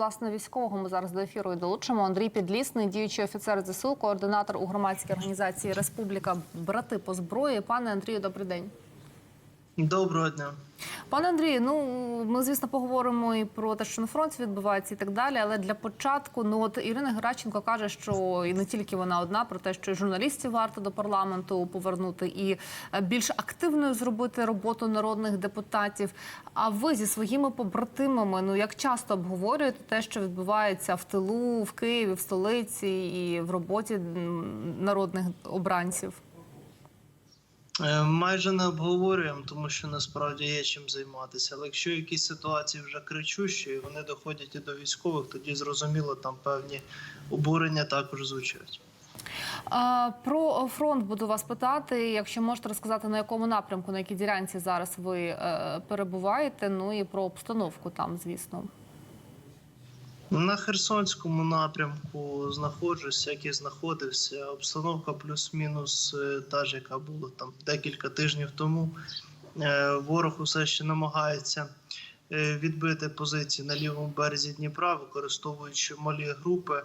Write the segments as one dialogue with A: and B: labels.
A: власне військового ми зараз до ефіру і долучимо. Андрій Підлісний, діючий офіцер ЗСУ, координатор у громадській організації Республіка Брати по зброї. Пане Андрію, добрий день.
B: Доброго дня.
A: Пане Андрію, ну ми звісно поговоримо і про те, що на фронті відбувається, і так далі. Але для початку, ну от Ірина Геращенко каже, що і не тільки вона одна, про те, що журналістів варто до парламенту повернути і е, більш активною зробити роботу народних депутатів. А ви зі своїми побратимами, ну як часто обговорюєте те, що відбувається в тилу, в Києві, в столиці і в роботі народних обранців?
B: Е, Майже не обговорюємо, тому що насправді є чим займатися. Але якщо якісь ситуації вже кричущі, і вони доходять і до військових, тоді зрозуміло, там певні обурення також звучать.
A: Про фронт буду вас питати. Якщо можете розказати, на якому напрямку, на якій ділянці зараз ви е, перебуваєте. Ну і про обстановку там, звісно.
B: На Херсонському напрямку знаходжусь, як і знаходився. Обстановка плюс-мінус е, та ж, яка була там декілька тижнів тому. Е, Ворог усе ще намагається е, відбити позиції на лівому березі Дніпра, використовуючи малі групи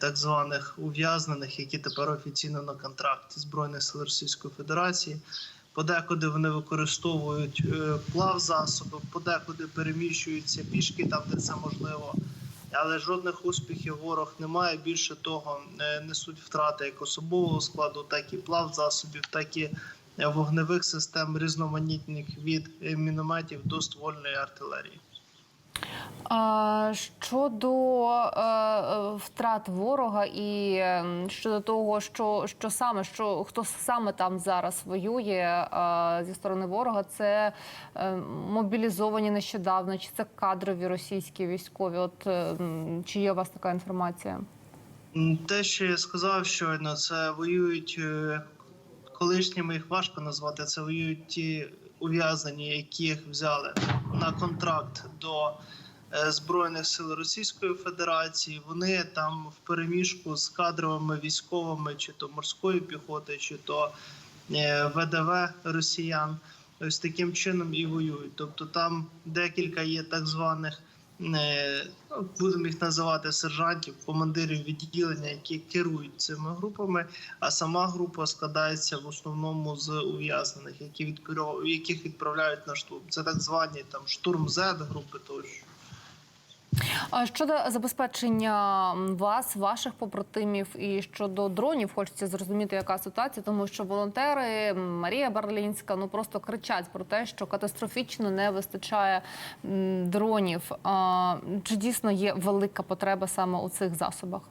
B: так званих ув'язнених, які тепер офіційно на контракті Збройних сил Російської Федерації. Подекуди вони використовують е, плавзасоби, подекуди переміщуються пішки там, де це можливо. Але жодних успіхів ворог не має. Більше того, е, несуть втрати як особового складу, так і плавзасобів, так і е, вогневих систем різноманітних від мінометів до ствольної артилерії.
A: Щодо е, е, втрат ворога і е, щодо того, що, що саме що хто саме там зараз воює е, зі сторони ворога, це мобілізовані нещодавно, чи це кадрові російські військові? От чи є у вас така інформація?
B: Те, що я сказав щойно, це воюють колишніми їх важко назвати. Це воюють ті ув'язнені, яких взяли на контракт до е, Збройних сил Російської Федерації. Вони там в переміжку з кадровими військовими, чи то морської піхоти, чи то е, ВДВ росіян. Ось таким чином і воюють. Тобто там декілька є так званих будемо їх називати сержантів, командирів відділення, які керують цими групами. А сама група складається в основному з ув'язнених, які яких відправляють на штурм. Це так звані там штурм З групи тощо.
A: Щодо забезпечення вас, ваших побратимів і щодо дронів, хочеться зрозуміти, яка ситуація, тому що волонтери Марія Барлінська ну просто кричать про те, що катастрофічно не вистачає дронів. Чи дійсно є велика потреба саме у цих засобах?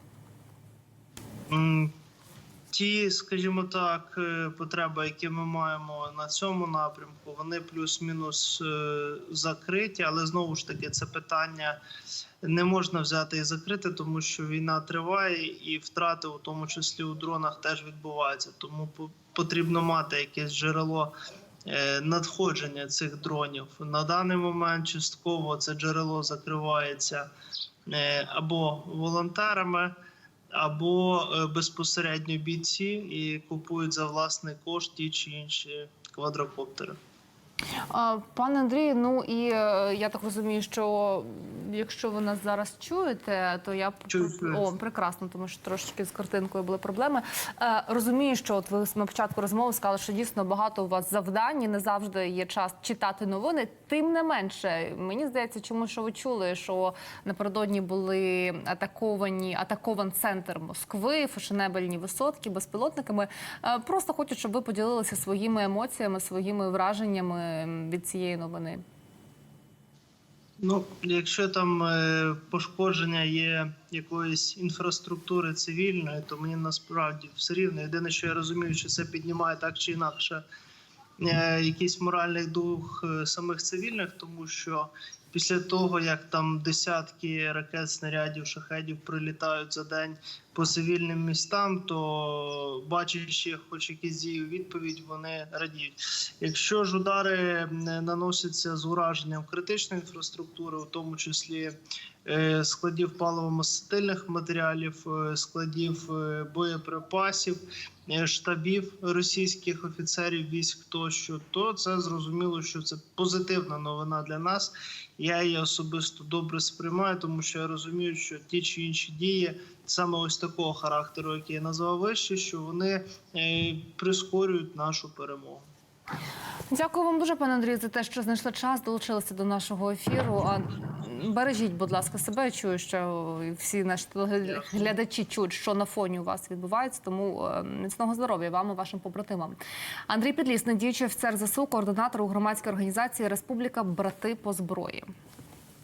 B: Ті, скажімо так, е, потреби, які ми маємо на цьому напрямку, вони плюс-мінус е, закриті, але знову ж таки це питання не можна взяти і закрити, тому що війна триває, і втрати, у тому числі у дронах, теж відбуваються. Тому по- потрібно мати якесь джерело е, надходження цих дронів. На даний момент частково це джерело закривається або волонтерами або е, безпосередньо бійці і купують за власний кошт ті чи інші квадрокоптери.
A: Пане Андрію, ну і е, я так розумію, що якщо ви нас зараз чуєте, то я
B: Чую, чую.
A: о прекрасно, тому що трошечки з картинкою були проблеми. Е, розумію, що от ви на початку розмови сказали, що дійсно багато у вас завдань, і не завжди є час читати новини. Тим не менше, мені здається, чому що ви чули, що напередодні були атаковані атакован центр Москви, фешенебельні висотки безпілотниками. Е, Просто хочу, щоб ви поділилися своїми емоціями, своїми враженнями від цієї новини.
B: Ну, якщо там е, пошкодження є якоїсь інфраструктури цивільної, то мені насправді все рівно. Єдине, що я розумію, що це піднімає так чи інакше е, якийсь моральний дух е, самих цивільних, тому що після того, як там десятки ракет, снарядів, шахедів прилітають за день по цивільним містам, то бачачи хоч якісь дії відповідь, вони радіють. Якщо ж удари наносяться з ураженням критичної інфраструктури, у тому числі е, складів паливо-мастильних матеріалів, е, складів е, боєприпасів, штабів російських офіцерів військ тощо, то це зрозуміло, що це позитивна новина для нас. Я її особисто добре сприймаю, тому що я розумію, що ті чи інші дії саме ось такого характеру, який я назвав вище, що вони е, прискорюють нашу перемогу.
A: Дякую вам дуже, пане Андрію, за те, що знайшли час, долучилися до нашого ефіру. А бережіть, будь ласка, себе. Я чую, що всі наші глядачі чують, що на фоні у вас відбувається. Тому е, міцного здоров'я вам і вашим побратимам. Андрій Підлісний, діючий офіцер ЗСУ, координатор у громадській організації Республіка Брати по зброї.